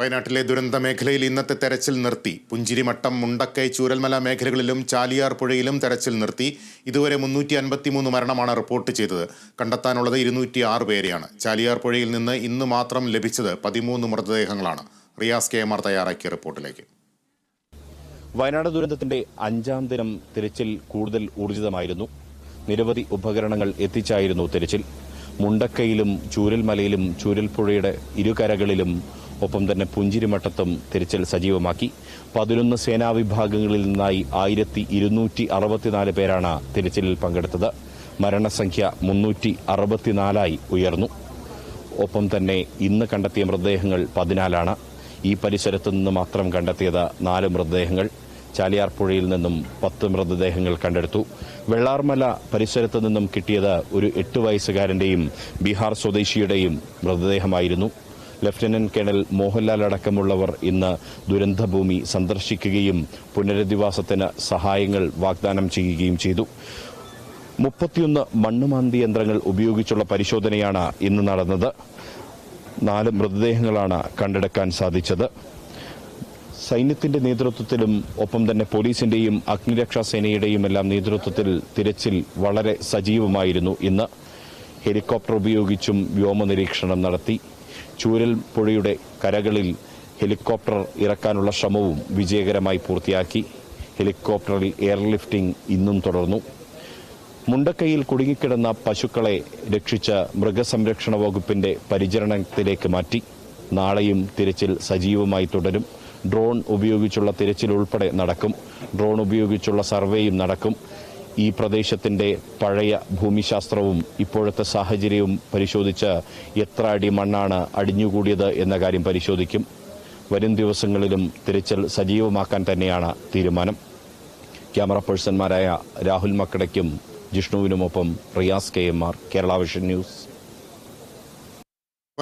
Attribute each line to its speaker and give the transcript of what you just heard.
Speaker 1: വയനാട്ടിലെ ദുരന്ത മേഖലയിൽ ഇന്നത്തെ തെരച്ചിൽ നിർത്തി. പുഞ്ചിരിമട്ടം മുണ്ടക്കൈ ചൂരൽമല മേഖലകളിലും ചാലിയാർ പുഴയിലും തെരച്ചിൽ നിർത്തി. ഇതുവരെ മുന്നൂറ്റി അൻപത്തിമൂന്ന് മരണമാണ് റിപ്പോർട്ട് ചെയ്തത്. കണ്ടെത്താനുള്ളത് ഇരുന്നൂറ്റി ആറ് പേരെയാണ്. ചാലിയാർ പുഴയിൽ നിന്ന് ഇന്ന് മാത്രം ലഭിച്ചത് പതിമൂന്ന് മൃതദേഹങ്ങളാണ്. റിയാസ് കെ എം തയ്യാറാക്കിയ റിപ്പോർട്ടിലേക്ക്.
Speaker 2: വയനാട് ദുരന്തത്തിന്റെ അഞ്ചാം ദിനം തിരച്ചിൽ കൂടുതൽ ഊർജിതമായിരുന്നു. നിരവധി ഉപകരണങ്ങൾ എത്തിച്ചായിരുന്നു തിരച്ചിൽ. മുണ്ടക്കയിലും ചൂരൽമലയിലും ചൂരൽപ്പുഴയുടെ ഇരുകരകളിലും ഒപ്പം തന്നെ പുഞ്ചിരിമട്ടത്തും തിരച്ചിൽ സജീവമാക്കി. പതിനൊന്ന് സേനാവിഭാഗങ്ങളിൽ നിന്നായി ആയിരത്തി ഇരുന്നൂറ്റി അറുപത്തിനാല് പേരാണ് തിരച്ചിലിൽ പങ്കെടുത്തത്. മരണസംഖ്യ മുന്നൂറ്റി അറുപത്തിനാലായി ഉയർന്നു. ഒപ്പം തന്നെ ഇന്ന് കണ്ടെത്തിയ മൃതദേഹങ്ങൾ പതിനാലാണ്. ഈ പരിസരത്തു നിന്ന് മാത്രം കണ്ടെത്തിയത് നാല് മൃതദേഹങ്ങൾ. ചാലിയാർ പുഴയിൽ നിന്നും പത്ത് മൃതദേഹങ്ങൾ കണ്ടെടുത്തു. വെള്ളാർമല പരിസരത്തു നിന്നും കിട്ടിയത് ഒരു എട്ട് വയസ്സുകാരന്റെയും ബീഹാർ സ്വദേശിയുടെയും മൃതദേഹമായിരുന്നു. ലഫ്റ്റനന്റ് കേണൽ മോഹൻലാൽ അടക്കമുള്ളവർ ഇന്ന് ദുരന്തഭൂമി സന്ദർശിക്കുകയും പുനരധിവാസത്തിന് സഹായങ്ങൾ വാഗ്ദാനം ചെയ്യുകയും ചെയ്തു. മുപ്പത്തിയൊന്ന് മണ്ണുമാന്തി യന്ത്രങ്ങൾ ഉപയോഗിച്ചുള്ള പരിശോധനയാണ് ഇന്ന് നടന്നത്. നാല് മൃതദേഹങ്ങളാണ് കണ്ടെടുക്കാൻ സാധിച്ചത്. സൈന്യത്തിന്റെ നേതൃത്വത്തിലും ഒപ്പം തന്നെ പോലീസിന്റെയും അഗ്നിരക്ഷാ സേനയുടെയും എല്ലാം നേതൃത്വത്തിൽ തിരച്ചിൽ വളരെ സജീവമായിരുന്നു ഇന്ന്. ഹെലികോപ്റ്റർ ഉപയോഗിച്ചും വ്യോമ നിരീക്ഷണം നടത്തി. ചൂരൽ പുഴയുടെ കരകളിൽ ഹെലികോപ്റ്റർ ഇറക്കാനുള്ള ശ്രമവും വിജയകരമായി പൂർത്തിയാക്കി. ഹെലികോപ്റ്ററിൽ എയർലിഫ്റ്റിംഗ് ഇന്നും തുടർന്നു. മുണ്ടക്കൈയിൽ കുടുങ്ങിക്കിടന്ന പശുക്കളെ രക്ഷിച്ച മൃഗസംരക്ഷണ വകുപ്പിന്റെ പരിചരണത്തിലേക്ക് മാറ്റി. നാളെയും തിരച്ചിൽ സജീവമായി തുടരും. ഡ്രോൺ ഉപയോഗിച്ചുള്ള തിരച്ചിൽ ഉൾപ്പെടെ നടക്കും. ഡ്രോൺ ഉപയോഗിച്ചുള്ള സർവേയും നടക്കും. ഈ പ്രദേശത്തിന്റെ പഴയ ഭൂമിശാസ്ത്രവും ഇപ്പോഴത്തെ സാഹചര്യവും പരിശോധിച്ച് എത്ര അടി മണ്ണാണ് അടിഞ്ഞുകൂടിയത് എന്ന കാര്യം പരിശോധിക്കും. വരും ദിവസങ്ങളിലും തിരച്ചിൽ സജീവമാക്കാൻ തന്നെയാണ് തീരുമാനം. ക്യാമറ പേഴ്സൺമാരായ രാഹുൽ മക്കടയ്ക്കും ജിഷ്ണുവിനുമൊപ്പം Riyas K M R Kerala vision news.